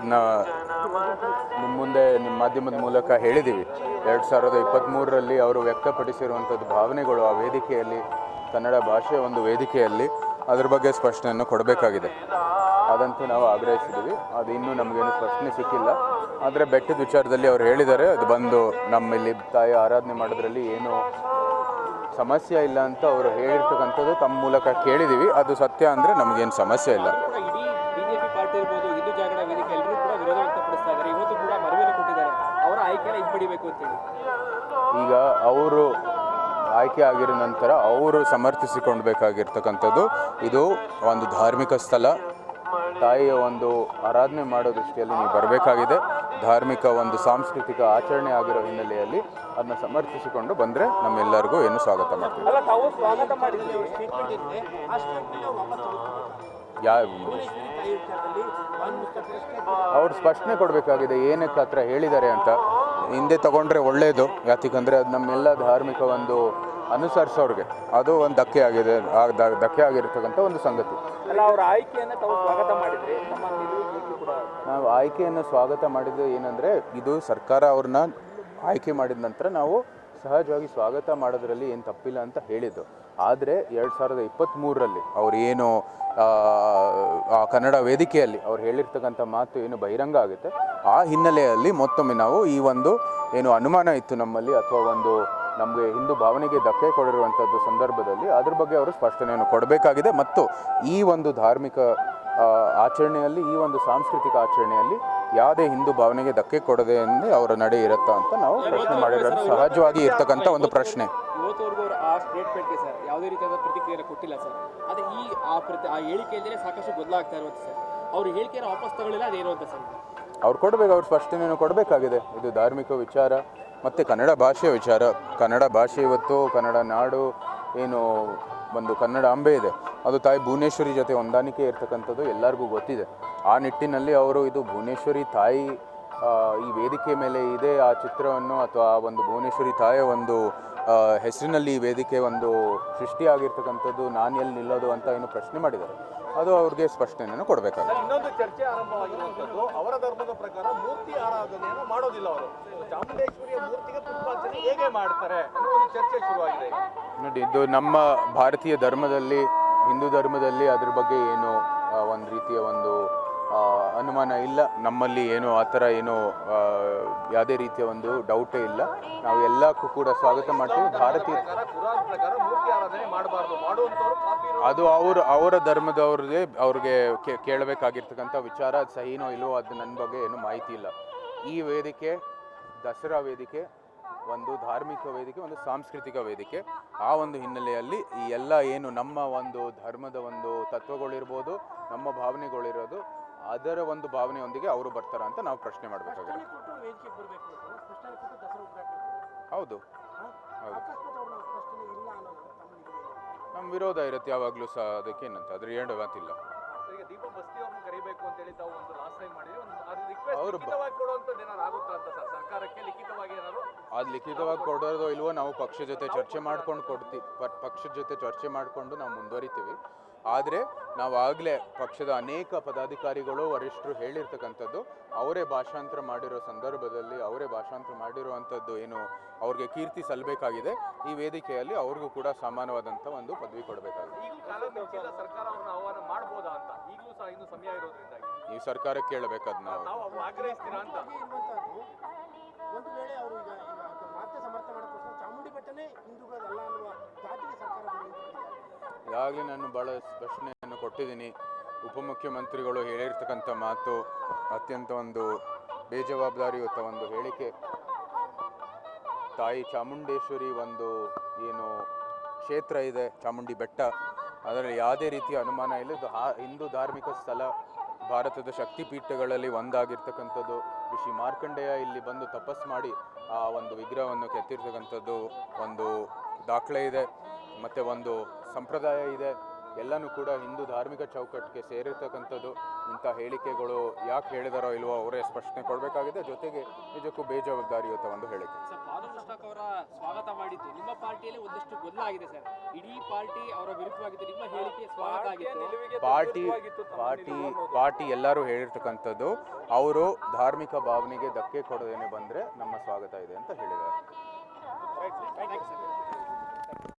ಅದನ್ನ ನಿಮ್ಮ ಮುಂದೆ ನಿಮ್ಮ ಮಾಧ್ಯಮದ ಮೂಲಕ ಹೇಳಿದ್ದೀವಿ ಎರಡು ಸಾವಿರದ ಇಪ್ಪತ್ತ್ಮೂರರಲ್ಲಿ ಅವರು ವ್ಯಕ್ತಪಡಿಸಿರುವಂಥದ್ದು ಭಾವನೆಗಳು ಆ ವೇದಿಕೆಯಲ್ಲಿ, ಕನ್ನಡ ಭಾಷೆಯ ಒಂದು ವೇದಿಕೆಯಲ್ಲಿ ಅದ್ರ ಬಗ್ಗೆ ಸ್ಪಷ್ಟನೆಯನ್ನು ಕೊಡಬೇಕಾಗಿದೆ. ಅದಂತೂ ನಾವು ಆಗ್ರಹಿಸಿದ್ದೀವಿ ಅದು ಇನ್ನೂ ನಮಗೇನು ಸ್ಪಷ್ಟನೆ ಸಿಕ್ಕಿಲ್ಲ. ಆದರೆ ಬೆಟ್ಟದ ವಿಚಾರದಲ್ಲಿ ಅವ್ರು ಹೇಳಿದ್ದಾರೆ, ಅದು ಬಂದು ನಮ್ಮಲ್ಲಿ ತಾಯಿ ಆರಾಧನೆ ಮಾಡೋದ್ರಲ್ಲಿ ಏನು ಸಮಸ್ಯೆ ಇಲ್ಲ ಅಂತ ಅವರು ಹೇಳಿರ್ತಕ್ಕಂಥದ್ದು ತಮ್ಮ ಮೂಲಕ ಕೇಳಿದ್ದೀವಿ ಅದು ಸತ್ಯ ಅಂದರೆ ನಮಗೇನು ಸಮಸ್ಯೆ ಇಲ್ಲ. ಬಿಜೆಪಿ ಇರ್ಬೋದು ಹಿಂದೂ ಜಾಗರಣ ವೇದಿಕೆ ಎಲ್ಲರೂ ಕೂಡ ವಿರೋಧ ವ್ಯಕ್ತಪಡಿಸ್ತಾ ಇದ್ದಾರೆ. ಇವತ್ತು ಕೂಡ ಮನವಿಯನ್ನು ಕೊಟ್ಟಿದ್ದಾರೆ. ಅವರ ಆಯ್ಕೆನ ಹಿಂಪಡಿಬೇಕು ಅಂತೇಳಿ ಈಗ ಅವರು ಆಯ್ಕೆ ಆಗಿರೋ ನಂತರ ಅವರು ಸಮರ್ಥಿಸಿಕೊಳ್ಬೇಕಾಗಿರ್ತಕ್ಕಂಥದ್ದು ಇದು ಒಂದು ಧಾರ್ಮಿಕ ಸ್ಥಳ. ತಾಯಿಯ ಒಂದು ಆರಾಧನೆ ಮಾಡೋ ದೃಷ್ಟಿಯಲ್ಲಿ ನೀವು ಬರಬೇಕಾಗಿದೆ. ಧಾರ್ಮಿಕ ಒಂದು ಸಾಂಸ್ಕೃತಿಕ ಆಚರಣೆ ಆಗಿರೋ ಹಿನ್ನೆಲೆಯಲ್ಲಿ ಅದನ್ನ ಸಮರ್ಥಿಸಿಕೊಂಡು ಬಂದರೆ ನಮ್ಮೆಲ್ಲರಿಗೂ ಏನು ಸ್ವಾಗತ ಮಾಡ್ತೀವಿ. ಯಾವ ಅವ್ರು ಸ್ಪಷ್ಟನೆ ಕೊಡಬೇಕಾಗಿದೆ ಏನಕ್ಕೆ ಹತ್ರ ಹೇಳಿದ್ದಾರೆ ಅಂತ. ಹಿಂದೆ ತಗೊಂಡ್ರೆ ಒಳ್ಳೆಯದು ಯಾತಿಕಂದರೆ ಅದು ನಮ್ಮೆಲ್ಲ ಧಾರ್ಮಿಕ ಒಂದು ಅನುಸರಿಸೋರಿಗೆ. ಅದು ಒಂದು ಧಕ್ಕೆ ಆಗಿದೆ ಧಕ್ಕೆ ಆಗಿರ್ತಕ್ಕಂಥ ಒಂದು ಸಂಗತಿ. ಅವರ ಆಯ್ಕೆಯನ್ನು ತಾವು ಸ್ವಾಗತ ಮಾಡಿದರೆ ನಾವು ಆಯ್ಕೆಯನ್ನು ಸ್ವಾಗತ ಮಾಡಿದ್ದು ಏನಂದರೆ ಇದು ಸರ್ಕಾರ ಅವ್ರನ್ನ ಆಯ್ಕೆ ಮಾಡಿದ ನಂತರ ನಾವು ಸಹಜವಾಗಿ ಸ್ವಾಗತ ಮಾಡೋದ್ರಲ್ಲಿ ಏನು ತಪ್ಪಿಲ್ಲ ಅಂತ ಹೇಳಿದ್ದು. ಆದರೆ ಎರಡು ಸಾವಿರದ ಇಪ್ಪತ್ತ್ಮೂರರಲ್ಲಿ ಅವ್ರು ಏನು ಆ, ಕನ್ನಡ ವೇದಿಕೆಯಲ್ಲಿ ಅವ್ರು ಹೇಳಿರ್ತಕ್ಕಂಥ ಮಾತು ಏನು ಬಹಿರಂಗ ಆಗುತ್ತೆ. ಆ ಹಿನ್ನೆಲೆಯಲ್ಲಿ ಮತ್ತೊಮ್ಮೆ ನಾವು ಈ ಒಂದು ಏನು ಅನುಮಾನ ಇತ್ತು ನಮ್ಮಲ್ಲಿ ಅಥವಾ ಒಂದು ನಮಗೆ ಹಿಂದೂ ಭಾವನೆಗೆ ಧಕ್ಕೆ ಕೊಡಿರುವಂಥದ್ದು ಸಂದರ್ಭದಲ್ಲಿ ಅದ್ರ ಬಗ್ಗೆ ಅವರು ಸ್ಪಷ್ಟನೆಯನ್ನು ಕೊಡಬೇಕಾಗಿದೆ. ಮತ್ತು ಈ ಒಂದು ಧಾರ್ಮಿಕ ಆಚರಣೆಯಲ್ಲಿ ಈ ಒಂದು ಸಾಂಸ್ಕೃತಿಕ ಆಚರಣೆಯಲ್ಲಿ ಯಾವುದೇ ಹಿಂದೂ ಭಾವನೆಗೆ ಧಕ್ಕೆ ಕೊಡದೆ ಅಂದ್ರೆ ಅವರ ನಡೆ ಇರುತ್ತಾ ಅಂತ ನಾವು ಪ್ರಶ್ನೆ ಮಾಡಿರೋದು. ಸಹಜವಾಗಿ ಇರ್ತಕ್ಕಂಥ ಒಂದು ಪ್ರಶ್ನೆ. ಇವತ್ತುವರೆಗೂ ಅವರು ಆ ಸ್ಟೇಟ್ಮೆಂಟ್ಗೆ ಸರ್ ಯಾವುದೇ ರೀತಿಯಾದ ಪ್ರತಿಕ್ರಿಯೆ ಕೊಟ್ಟಿಲ್ಲ ಸರ್. ಅದೇ ಈ ಆ ಪ್ರತಿ ಆ ಹೇಳಿಕೆಯಿಂದಲೇ ಸಾಕಷ್ಟು ಗೊಂದಲ ಆಗ್ತಾ ಇರುವಂತೆ ಸರ್. ಅವ್ರ ಹೇಳಿಕೆಯನ್ನು ವಾಪಸ್ ತಗೊಳ್ಳಿಲ್ಲ ಅದೇನು ಅಂತ ಸರ್. ಅವ್ರು ಕೊಡಬೇಕು ಅವ್ರು ಸ್ಪಷ್ಟನೆಯನ್ನು ಕೊಡಬೇಕಾಗಿದೆ. ಇದು ಧಾರ್ಮಿಕ ವಿಚಾರ ಮತ್ತು ಕನ್ನಡ ಭಾಷೆಯ ವಿಚಾರ. ಕನ್ನಡ ಭಾಷೆ ಇವತ್ತು ಕನ್ನಡ ನಾಡು ಏನು ಒಂದು ಕನ್ನಡ ಅಂಬೆ ಇದೆ. ಅದು ತಾಯಿ ಭುವನೇಶ್ವರಿ ಜೊತೆ ಹೊಂದಾಣಿಕೆ ಇರ್ತಕ್ಕಂಥದ್ದು ಎಲ್ಲರಿಗೂ ಗೊತ್ತಿದೆ. ಆ ನಿಟ್ಟಿನಲ್ಲಿ ಅವರು ಇದು ಭುವನೇಶ್ವರಿ ತಾಯಿ ಈ ವೇದಿಕೆ ಮೇಲೆ ಇದೆ ಆ ಚಿತ್ರವನ್ನು ಅಥವಾ ಆ ಒಂದು ಭುವನೇಶ್ವರಿ ತಾಯಿಯ ಒಂದು ಹೆಸರಿನಲ್ಲಿ ಈ ವೇದಿಕೆ ಒಂದು ಸೃಷ್ಟಿಯಾಗಿರ್ತಕ್ಕಂಥದ್ದು ನಾನು ಎಲ್ಲಿ ನಿಲ್ಲೋದು ಅಂತ ಏನು ಪ್ರಶ್ನೆ ಮಾಡಿದ್ದಾರೆ. ಅದು ಅವ್ರಿಗೆ ಸ್ಪಷ್ಟನೆಯನ್ನು ಕೊಡಬೇಕಾಗುತ್ತೆ. ಇನ್ನೊಂದು ಚರ್ಚೆ ಆರಂಭವಾಗಿರುವಂಥದ್ದು ಅವರ ಧರ್ಮದ ಪ್ರಕಾರ ಮೂರ್ತಿ ಆರಾಧನೆಯನ್ನು ಮಾಡೋದಿಲ್ಲ ಅವರು. ಚಾಮುಂಡೇಶ್ವರಿಯ ಮೂರ್ತಿಗೆ ಪುಷ್ಪಾರ್ಚನೆ ಹೇಗೆ ಮಾಡ್ತಾರೆ ಅನ್ನೋ ಒಂದು ಚರ್ಚೆ ಶುರುವಾಗಿದೆ. ನೋಡಿ ಇದು ನಮ್ಮ ಭಾರತೀಯ ಧರ್ಮದಲ್ಲಿ ಹಿಂದೂ ಧರ್ಮದಲ್ಲಿ ಅದ್ರ ಬಗ್ಗೆ ಏನು ಒಂದು ರೀತಿಯ ಒಂದು ಅನುಮಾನ ಇಲ್ಲ. ನಮ್ಮಲ್ಲಿ ಏನು ಆ ಥರ ಏನು ಯಾವುದೇ ರೀತಿಯ ಒಂದು ಡೌಟೇ ಇಲ್ಲ. ನಾವು ಎಲ್ಲಕ್ಕೂ ಕೂಡ ಸ್ವಾಗತ ಮಾಡ್ತೀವಿ. ಭಾರತೀಯ ಅದು ಅವ್ರ, ಅವರ ಧರ್ಮದವ್ರಿಗೆ ಅವ್ರಿಗೆ ಕೇಳಬೇಕಾಗಿರ್ತಕ್ಕಂಥ ವಿಚಾರ, ಸಹಿನೋ ಇಲ್ವೋ ಅದು ನನ್ನ ಬಗ್ಗೆ ಏನು ಮಾಹಿತಿ ಇಲ್ಲ. ಈ ವೇದಿಕೆ, ದಸರಾ ವೇದಿಕೆ, ಒಂದು ಧಾರ್ಮಿಕ ವೇದಿಕೆ, ಒಂದು ಸಾಂಸ್ಕೃತಿಕ ವೇದಿಕೆ, ಆ ಒಂದು ಹಿನ್ನೆಲೆಯಲ್ಲಿ ಈ ಎಲ್ಲ ಏನು ನಮ್ಮ ಒಂದು ಧರ್ಮದ ಒಂದು ತತ್ವಗಳಿರ್ಬೋದು, ನಮ್ಮ ಭಾವನೆಗಳಿರೋದು ಅದರ ಒಂದು ಭಾವನೆಯೊಂದಿಗೆ ಅವರು ಬರ್ತಾರ ಅಂತ ನಾವು ಪ್ರಶ್ನೆ ಮಾಡಬೇಕಾಗಿದೆ. ಹೌದು? ನಮ್ಮ ವಿರೋಧ ಇರುತ್ತೆ ಯಾವಾಗಲೂ ಸಹ ಅದಕ್ಕೆ ಏನಂತ ಅದ್ರ ಏನು ಮಾತಿಲ್ಲ. ಈಗ ದೀಪ ಬಸ್ತಿ ಅವ್ರನ್ನ ಕರಿಬೇಕು ಅಂತ ಹೇಳಿ ತಾವು ಒಂದು ಲಾಸ್ಟ್ ಟೈಮ್ ಒಂದು ಅದು ರಿಕ್ವೆಸ್ಟ್ ಅವ್ರು ಬ- ಲಿಖಿತವಾಗಿ ಕೊಡೋದೋ ಏನಾದ್ರು ಆಗುತ್ತಾ ಅಂತ ಸರ್? ಸರ್ಕಾರಕ್ಕೆ ಲಿಖಿತವಾಗಿ ಏನಾದ್ರು? ಅದು ಲಿಖಿತವಾಗಿ ಕೊಡೋದು ಇಲ್ವೋ ನಾವು ಪಕ್ಷದ ಜೊತೆ ಚರ್ಚೆ ಮಾಡ್ಕೊಂಡು ಕೊಡ್ತೀವಿ ಪಕ್ಷದ ಜೊತೆ ಚರ್ಚೆ ಮಾಡಿಕೊಂಡು ನಾವು ಮುಂದುವರಿತೀವಿ. ಆದರೆ ನಾವು ಆಗಲೇ ಪಕ್ಷದ ಅನೇಕ ಪದಾಧಿಕಾರಿಗಳು ವರಿಷ್ಠರು ಹೇಳಿರ್ತಕ್ಕಂಥದ್ದು ಅವರೇ ಭಾಷಾಂತರ ಮಾಡಿರೋ ಸಂದರ್ಭದಲ್ಲಿ ಅವರೇ ಭಾಷಾಂತರ ಮಾಡಿರುವಂಥದ್ದು ಏನು ಅವ್ರಿಗೆ ಕೀರ್ತಿ ಸಲ್ಲಬೇಕಾಗಿದೆ ಈ ವೇದಿಕೆಯಲ್ಲಿ ಅವ್ರಿಗೂ ಕೂಡ ಸಮಾನವಾದಂಥ ಒಂದು ಪದವಿ ಕೊಡಬೇಕಾಗಿದೆ. ಈ ಕಾಲ ಮಿಂಚಿಲ್ಲ ಸರ್ಕಾರ ಅವ್ರನ್ನ ಆಹ್ವಾನ ಮಾಡ್ಬೋದಾ ಅಂತ? ಈಗಲೂ ಸಹ ಇನ್ನು ಸಮಯ ಇರೋದ್ರಿಂದಾಗಿ. ಈ ಸರ್ಕಾರಕ್ಕೆ ಕೇಳಬೇಕದು ನಾವು. ನಾವು ಆಗ್ರಹಿಸ್ತೀರಾ ಅಂತ? ಒಂದು ವೇಳೆ ಅವರು ಈಗ ಈಗ ಸಮರ್ಥ ಮಾಡೋಕ್ಕೋಸ್ಕರ ಚಾಮುಂಡಿ ಬೆಟ್ಟನೇ ಹಿಂದೂಗಳಲ್ಲ ಅನ್ನುವ ದಾಟಿಗೆ ಸರ್ಕಾರ ಈಗಾಗಲೇ ನಾನು ಭಾಳ ಸ್ಪಷ್ಟನೆಯನ್ನು ಕೊಟ್ಟಿದ್ದೀನಿ. ಉಪಮುಖ್ಯಮಂತ್ರಿಗಳು ಹೇಳಿರ್ತಕ್ಕಂಥ ಮಾತು ಅತ್ಯಂತ ಒಂದು ಬೇಜವಾಬ್ದಾರಿಯುತ ಒಂದು ಹೇಳಿಕೆ. ತಾಯಿ ಚಾಮುಂಡೇಶ್ವರಿ ಒಂದು ಏನು ಕ್ಷೇತ್ರ ಇದೆ, ಚಾಮುಂಡಿ ಬೆಟ್ಟ. ಅದರಲ್ಲಿ ಯಾವುದೇ ರೀತಿಯ ಅನುಮಾನ ಇಲ್ಲ. ಇದು ಹಿಂದೂ ಧಾರ್ಮಿಕ ಸ್ಥಳ. ಭಾರತದ ಶಕ್ತಿಪೀಠಗಳಲ್ಲಿ ಒಂದಾಗಿರ್ತಕ್ಕಂಥದ್ದು. ಋಷಿ ಮಾರ್ಕಂಡೇಯ ಇಲ್ಲಿ ಬಂದು ತಪಸ್ ಮಾಡಿ ಆ ಒಂದು ವಿಗ್ರಹವನ್ನು ಕೆತ್ತಿರ್ತಕ್ಕಂಥದ್ದು ಒಂದು ದಾಖಲೆ ಇದೆ. ಮತ್ತು ಒಂದು ಸಂಪ್ರದಾಯ ಇದೆ. ಎಲ್ಲನೂ ಕೂಡ ಹಿಂದೂ ಧಾರ್ಮಿಕ ಚೌಕಟ್ಟಿಗೆ ಸೇರಿರ್ತಕ್ಕಂಥದ್ದು. ಇಂಥ ಹೇಳಿಕೆಗಳು ಯಾಕೆ ಹೇಳಿದಾರೋ ಇಲ್ವೋ ಅವರೇ ಸ್ಪಷ್ಟನೆ ಕೊಡಬೇಕಾಗಿದೆ. ಜೊತೆಗೆ ನಿಜಕ್ಕೂ ಬೇಜವಾಬ್ದಾರಿಯುತ ಒಂದು ಹೇಳಿಕೆ. ಸರ್ ಬಾಲು ಅವರ ಸ್ವಾಗತ ಮಾಡಿದ್ದು ನಿಮ್ಮ ಪಾರ್ಟಿಯಲ್ಲಿ ಒಂದಷ್ಟು ಸರ್. ಇಡೀ ಪಾರ್ಟಿ ಅವರ ವಿರುದ್ಧವಾಗಿತ್ತು ನಿಮ್ಮ ಹೇಳಿಕೆ ಸ್ವಾಗತ ಆಗಿತ್ತು. ಪಾರ್ಟಿ ಪಾರ್ಟಿ ಪಾರ್ಟಿ ಎಲ್ಲರೂ ಹೇಳಿರ್ತಕ್ಕಂಥದ್ದು. ಅವರು ಧಾರ್ಮಿಕ ಭಾವನೆಗೆ ಧಕ್ಕೆ ಕೊಡೋದೇನೆ ಬಂದರೆ ನಮ್ಮ ಸ್ವಾಗತ ಇದೆ ಅಂತ ಹೇಳಿದ್ದಾರೆ.